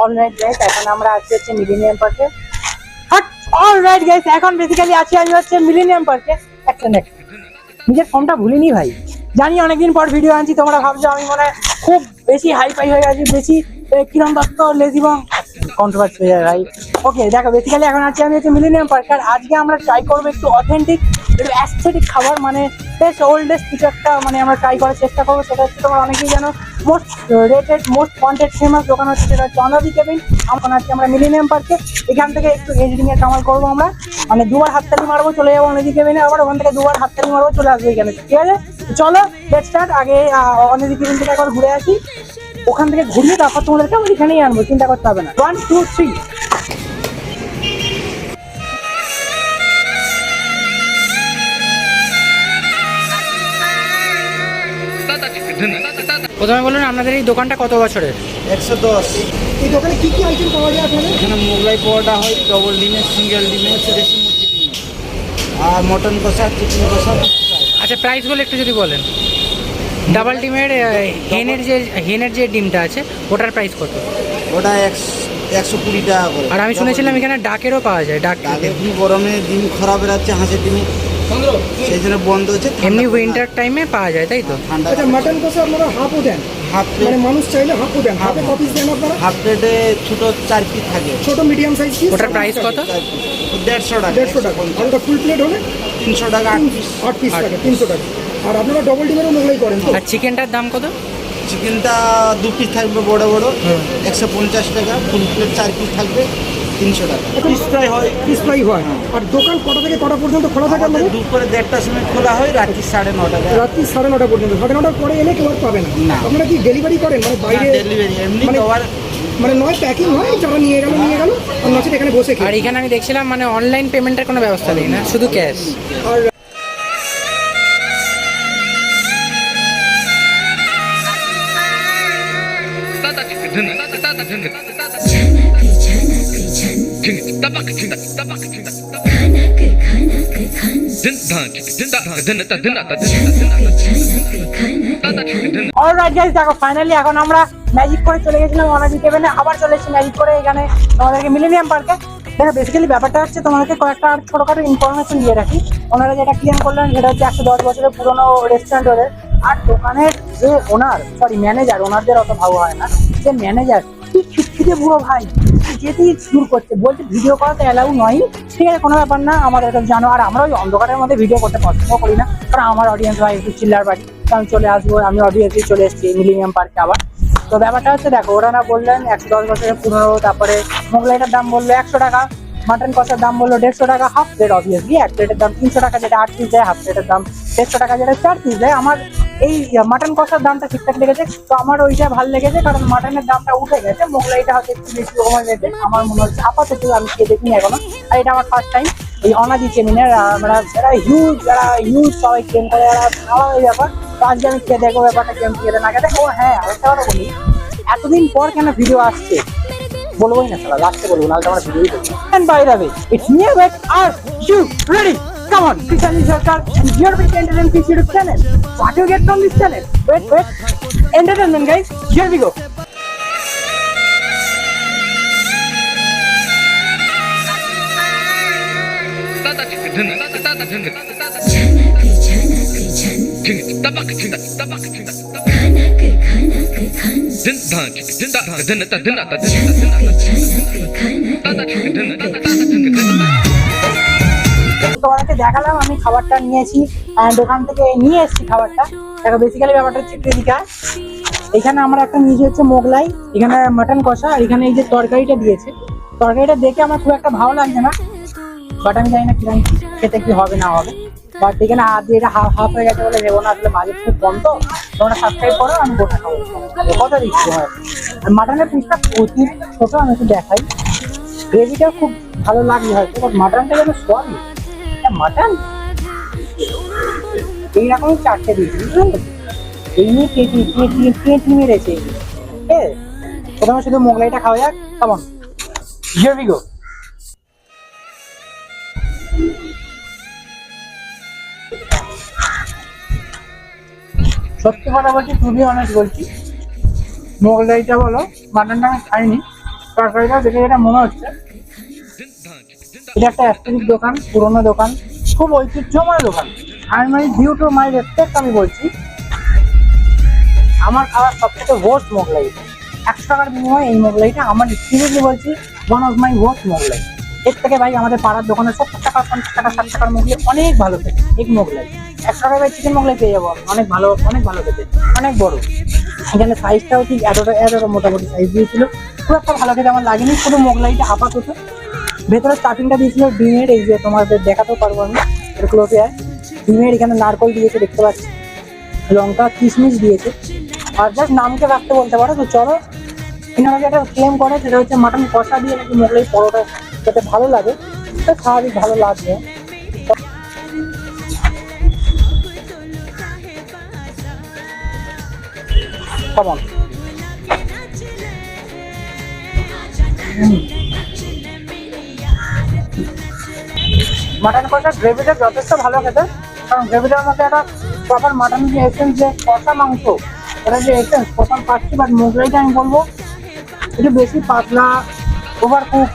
alright guys এখন আমরা আছি হচ্ছে মিলিনিয়াম পার্কে অলরাইট গাইস এখন বেসিক্যালি আছি আমি হচ্ছে মিলিনিয়াম পার্কে একটা নেক নিজের ফর্মটা ভুলিনি ভাই। জানি অনেকদিন পর ভিডিও আনছি তোমরা ভাবছ আমি মনে হয় খুব বেশি হাই ফাই হয়ে গেছি বেশি এ, কিরম দত্ত লেজিবং কন্ট্রোভার্সি হয়ে যায় ভাই। ওকে দেখো বেসিক্যালি এখন আছি আমি হচ্ছে মিলিনিয়াম পার্ক আর আজকে আমরা ট্রাই করব একটু অথেন্টিক একটু অ্যাস্থেটিক খাবার মানে বেশ ওল্ডেস্ট কিছু একটা মানে আমরা ট্রাই করার চেষ্টা করব, সেটা হচ্ছে তোমরা অনেকেই জানো most rated most wanted famous দোকান হচ্ছে সেটা হচ্ছে অনাদি কেবিন এখন আছি আমরা মিলিনিয়াম পার্কে এখান থেকে একটু এডিটিং এর কামাল করব আমরা। মানে দুবার হাততালি মারবো, চলে যাব অনাদি কেবিনে আবার ওখান থেকে দুবার হাততালি মারবো, চলে আসব এখানে। ঠিক আছে? চলো লেট স্টার্ট আগে অনাদি কেবিন থেকে একবার ঘুরে আসি। ওখান থেকে ঘুরিয়ে তারপর তোমাদেরকে আমি এখানেই আনব, চিন্তা করতে হবে না। ওয়ান টু থ্রি প্রথমে বলুন আপনাদের এই দোকানটা কত বছরের? একশো দশ। এই দোকানে কি কি আইটেম পাওয়া যায় আপনাদের? এখানে মোগলাই পাওয়াটা হয় ডবল ডিমের সিঙ্গেল ডিমের দেশি মুরগি ডিম আর মটন কষা চিকেন কষা। আচ্ছা প্রাইসগুলো একটু যদি বলেন। ডাবল ডিমের হেনের যে হেনের যে ডিমটা আছে ওটার প্রাইস কত? ওটা একশো কুড়ি টাকা করে। আর আমি শুনেছিলাম এখানে ডাকেরও পাওয়া যায় ডাক কি গরমে ডিম খারাপ বেরাচ্ছে হাঁসের ডিম সেই জন্য বন্ধ হচ্ছে এমনি উইন্টার টাইমে পাওয়া যায় তাই তো? ঠান্ডা আচ্ছা মাটন কষা আপনারা হাফও দেন। হাফ মানে মানুষ চাইলে হাফও দেন। হাফে কপিস দেন আপনারা? হাফ প্লেটে ছোট চার পিস থাকে। ছোট মিডিয়াম সাইজ পিস ওটার প্রাইস কত। দেড়শো টাকা। দেড়শো টাকা। আর ওটা ফুল প্লেট হলে তিনশো টাকা আট পিস আট পিস থাকে তিনশো টাকা। আর আপনারা ডবল ডিমেরও মোগলাই করেন তো? আর চিকেনটার দাম কত? চিকেনটা দু পিস থাকবে বড় বড়। একশো পঞ্চাশ টাকা ফুল প্লেট চার পিস থাকবে। তিনশো টাকা। পিস হয়। পিস হয়। আর দোকান কটা থেকে কটা পর্যন্ত খোলা থাকে আমাদের দুপুরে দেড়টার সময় খোলা হয় রাত্রি সাড়ে নটা রাত্রি সাড়ে নটা পর্যন্ত। সাড়ে নটার পরে এলে কেউ আর পাবে না। আপনারা কি ডেলিভারি করেন? মানে বাইরে ডেলিভারি এমনি মানে- মানে নয় প্যাকিং হয় যারা নিয়ে গেল নিয়ে গেল আর নচেত এখানে বসে আর এখানে আমি দেখছিলাম মানে অনলাইন পেমেন্টের কোনো ব্যবস্থা নেই না শুধু ক্যাশ আর অলরাইট গাইস দেখো ফাইনালি এখন আমরা ম্যাজিক করে চলে গেছিলাম অনাদি কেবিনে আবার চলে এসেছি ম্যাজিক করে এখানে তোমাদেরকে মিলিনিয়াম পার্কে দেখো বেসিক্যালি ব্যাপারটা হচ্ছে তোমাদেরকে কয়েকটা ছোটখাটো ইনফরমেশন দিয়ে রাখি। ওনারা যেটা ক্লেম করলেন, সেটা হচ্ছে একশো দশ বছরের পুরোনো রেস্টুরেন্ট ওদের। আর দোকানের যে ওনার সরি ম্যানেজার ওনারদের অত ভালো হয় না, যে ম্যানেজার কি খিটখিটে বুড়ো ভাই। যেতেই শুরু করছে। বলছে ভিডিও করা তো অ্যালাউ নয়। ঠিক আছে, কোনো ব্যাপার না, আমাদের এটা জানো। আর আমরা ওই অন্ধকারের মধ্যে ভিডিও করতে পছন্দ করি না। কারণ আমার অডিয়েন্স ভাই, একটু চিল্লার বাড়ি। আমি চলে আসব, আমি অডিয়েন্সে চলে এসেছি মিলিনিয়াম পার্কে আবার। তো ব্যাপারটা হচ্ছে, দেখো, ওরা না বললেন একশো দশ বছরের পনেরো তারপরে মোগলাইটার দাম বলল একশো টাকা মাটন কষার দাম বলল দেড়শো টাকা হাফ প্লেট অবভিয়াসলি এক প্লেটের দাম তিনশো টাকা, যেটা আট পিস দেয় হাফ প্লেটের দাম দেড়শো টাকা, যেটা চার পিস দেয়। আমার এই মাটন কষার দামটা ঠিকঠাক লেগেছে, তো আমার ওইটা ভালো লেগেছে, কারণ মাটনের দামটা উঠে গেছে, মোগলাইটা হয়তো একটু বেশি কমে গেছে, আমার মনে হচ্ছে আপাতত আমি খেয়ে দেখিনি এখনও। আর এটা আমার ফার্স্ট টাইম এই অনাদি চেমিনের আমরা যারা হিউজ যারা হিউজ সবাই ক্লেম করে, যারা আলাদা ব্যাপার, তো আজকে আমি খেয়ে দেখব ব্যাপারটা কেমন খেয়ে না খেতে ও হ্যাঁ আরেকটা কথা বলি, এতদিন পর কেন ভিডিও আসছে? বলবোই না সালা লাস্টে বলব তো আমরা ভিডিওই way it's me back are you ready Come on, Krishani Sarkar and your big entertainment Kids YouTube channel. What do you get from this channel? Wait, wait. Entertainment, guys. Here we go. তোমাদেরকে দেখালাম, আমি খাবারটা নিয়েছি ওখান থেকে নিয়ে এসেছি খাবারটা। দেখো বেসিক্যালি ব্যাপারটা হচ্ছে এদিকে এখানে আমরা একটা নিয়েছি হচ্ছে মোগলাই, এখানে মাটন কষা, আর এখানে এই যে তরকারিটা দিয়েছে। তরকারিটা দেখে আমার খুব একটা ভালো লাগছে না বাট আমি জানি না কীরকম খেতে কি হবে, না হবে। বাট এখানে হাত দিয়ে এটা হাফ হাফ হয়ে গেছে বলে নেব না, আসলে বাজেট খুব কম তো তোমরা সাবস্ক্রাইব করো, আমি গোটা খাব। কথা দিচ্ছি, হয়। মাটনের পিসটা অতি ছোট, আমি একটু দেখাই। গ্রেভিটা খুব ভালো লাগবে হয়তো বাট মাটনটা যেন সরি মাটন এইরকমই চারটে দিয়েছি বুঝলেন? এই নিয়ে কেটি কেটি কেটি মেরেছে। ঠিক প্রথমে শুধু মোগলাইটা খাওয়া যাক কেমন হিয়ার উই গো সত্যি কথা বলছি খুবই অনেক বলছি। মোগলাইটা বলো মাটনটা আমি খাইনি। তরকারিটা দেখে যেটা মনে হচ্ছে। এটা একটা অ্যাস্থেটিক দোকান, পুরোনো দোকান, খুব ঐতিহ্যময় দোকান। আমি মানে ডিউ টু মাই রেসপেক্ট আমি বলছি, আমার খাওয়ার সবথেকে ওয়ার্স্ট মোগলাই। একশো টাকার বিনিময়ে এই মোগলাইটা আমার সিরিয়াসলি বলছি one of my worst Mughlai. এর থেকে ভাই আমাদের পাড়ার দোকানে সত্তর টাকা, পঞ্চাশ টাকা, ষাট টাকার মোগলাই অনেক ভালো খেতে এক মোগলাই। একশো টাকায় ভাই চিকেন মোগলাই পেয়ে যাব অনেক ভালো অনেক ভালো খেতে, অনেক বড়। এখানে সাইজটাও ঠিক এতটা এতটা মোটামুটি সাইজ দিয়েছিল। খুব একটা ভালো খেতে আমার লাগেনি, শুধু মোগলাইটা আপাতত। ভেতরে স্টার্টিংটা দিয়েছিল ডিমের, এই যে তোমাদের দেখাতেও পারব আমি এগুলো ডিমের এখানে নারকল দিয়েছে, দেখতে পাচ্ছি। লঙ্কা, কিশমিশ দিয়েছে। আর জাস্ট নামকে রাখতে বলতে পারো, তো চলো। এনারা একটা ক্লেম করে, সেটা হচ্ছে মাটন কষা দিয়ে নাকি মোগলাই পরোটা খেতে ভালো লাগে। তো স্বাভাবিক, ভালো লাগবে। কেমন মাটন কষা গ্রেভিটা যথেষ্ট ভালো খেতে। কারণ গ্রেভিটার মধ্যে একটা প্রপার মাটন যে এসেন্স যে কষা মাংস, এটা যে এসেন্স প্রথম পাচ্ছি বাট মোগলাইটা আমি বলব, একটু বেশি পাতলা ওভার কুক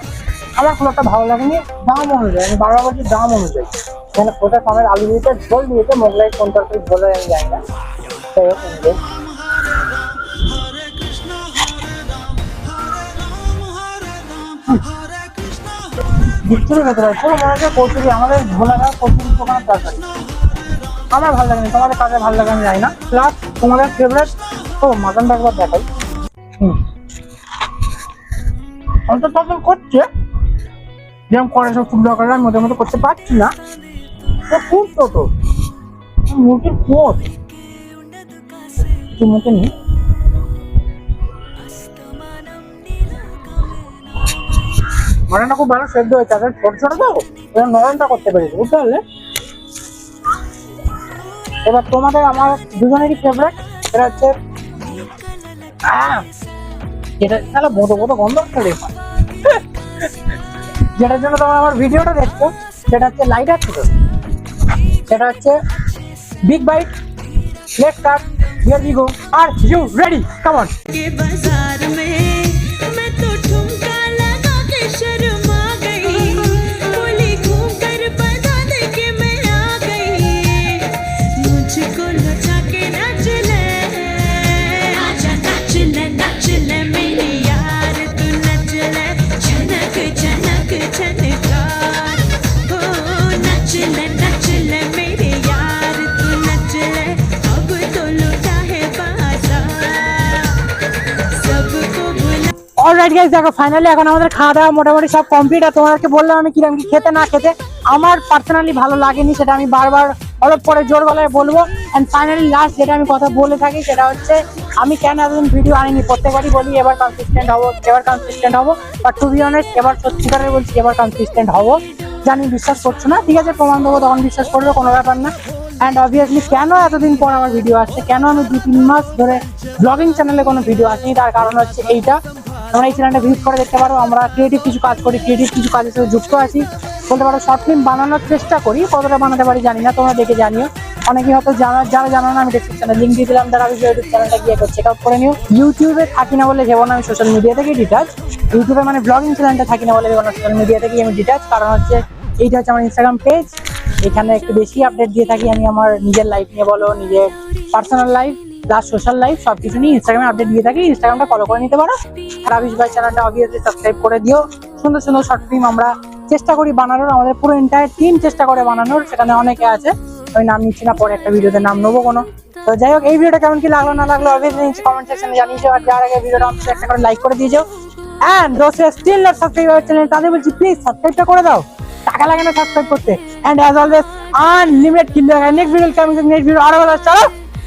আমার খুব একটা ভালো লাগেনি। দাম অনুযায়ী, আমি বারবার বলছি দাম অনুযায়ী। এখানে কোথা সময় আলু দিয়েছে ঝোল দিয়েছে মোগলাই কোন তরকারি ঝোলে আমি জানি না। হোক অনুযায়ী বিচ্ছুরি ভেতরে পুরো মনে হচ্ছে কচুরি আমাদের ভোলাঘাট কচুরি দোকানের তরকারি। আমার ভালো লাগেনি তোমাদের কাছে ভালো লাগে আমি জানি না। প্লাস তোমাদের ফেভারিট ও মাটনটা একবার দেখাই। অন্তত তখন করছে। যেরকম করে সব ফুড ব্লগাররা আমি ওদের মতো করতে পারছি না। তো খুব ছোট। মুরগির তুই মুখে নি মাটনটা খুব ভালো, সেদ্ধ হয়েছে। আসলে ছোট ছোট তো, এবার নরমটা করতে পেরেছি, বুঝতে পারলে? এবার তোমাদের আমার দুজনেরই ফেভারিট এটা হচ্ছে যেটা তাহলে বোধ গন্ধ করে যেটার জন্য তোমরা আমার ভিডিওটা দেখছ, সেটা হচ্ছে লাইট আছে তো সেটা হচ্ছে big bite let cut here are you ready come on alright guys দেখো ফাইনালি এখন আমাদের খাওয়া দাওয়া মোটামুটি সব কমপ্লিট আর তোমাদেরকে বললাম আমি কীরকম কি খেতে না খেতে, আমার পার্সোনালি ভালো লাগেনি, সেটা আমি বারবার অল্প পরে জোর গলায় বলব। অ্যান্ড ফাইনালি লাস্ট যেটা আমি কথা বলে থাকি, সেটা হচ্ছে আমি কেন এতদিন ভিডিও আনিনি, প্রত্যেকবারই বলি এবার কনসিস্টেন্ট হব, এবার কনসিস্টেন্ট হব। বাট টু বি অনেস্ট এবার সত্যিকারের বলছি এবার কনসিস্টেন্ট হব। জানি বিশ্বাস করছ না, ঠিক আছে, প্রমাণ দেবো, তখন বিশ্বাস করবে, কোনো ব্যাপার না। অ্যান্ড অবভিয়াসলি কেন এতদিন পর আমার ভিডিও আসছে, কেন আমি দু তিন মাস ধরে ব্লগিং চ্যানেলে কোনো ভিডিও আসেনি, তার কারণ হচ্ছে এইটা। তোমরা এই চ্যানেলটা ভিজিট করে দেখতে পারো। আমরা ক্রিয়েটিভ কিছু কাজ করি ক্রিয়েটিভ কিছু কাজের সাথে যুক্ত আছি। বলতে পারো শর্ট ফিল্ম বানানোর চেষ্টা করি, কতটা বানাতে পারি জানি না, তোমরা দেখে জানিও। অনেকে হয়তো জানা, যারা জানো না, আমি ডেসক্রিপশনে লিঙ্ক দিয়ে দিলাম তারা বিষয়ে ইউটিউব চ্যানেলটা গিয়ে একবার চেক আউট করে নিও। ইউটিউবে থাকি না বলে ভেবো না, আমি সোশ্যাল মিডিয়া থেকে ডিটাচ ইউটিউবে মানে ব্লগিং চ্যানেলটা থাকি না বলে ভেবো না সোশ্যাল মিডিয়া থেকেই আমি ডিটাচ কারণ হচ্ছে, এইটা হচ্ছে আমার ইনস্টাগ্রাম পেজ এখানে একটু বেশি আপডেট দিয়ে থাকি আমি আমার নিজের লাইফ নিয়ে বলো, নিজের personal life plus social life সবকিছু নিয়ে ইনস্টাগ্রামে আপডেট দিয়ে থাকি। ইনস্টাগ্রামটা ফলো করে নিতে পারো। রাবিশ ভাই চ্যানেলটা অবভিয়াসলি সাবস্ক্রাইব করে দিও। সুন্দর সুন্দর শর্ট ফিল্ম আমরা চেষ্টা করি বানানোর। আমাদের পুরো এন্টায়ার টিম চেষ্টা করে বানানোর। সেখানে অনেকে আছে। আমি নাম নিচ্ছি না, পরে একটা ভিডিওতে নাম নেব কোনো। তো যাই হোক, এই ভিডিওটা কেমন কি লাগল, না লাগল অবভিয়াসলি নিচে কমেন্ট সেকশনে জানিয়ে দিও। আর যার আগে ভিডিওটা অবশ্যই একটা করে লাইক করে দিয়ে যাও। অ্যান্ড দোস্ত still not subscribe our channel তাদের বলছি প্লিজ সাবস্ক্রাইবটা করে দাও। টাকা লাগে না সাবস্ক্রাইব করতে। And as always unlimited kill next video coming next video আরও ভালো। চলো।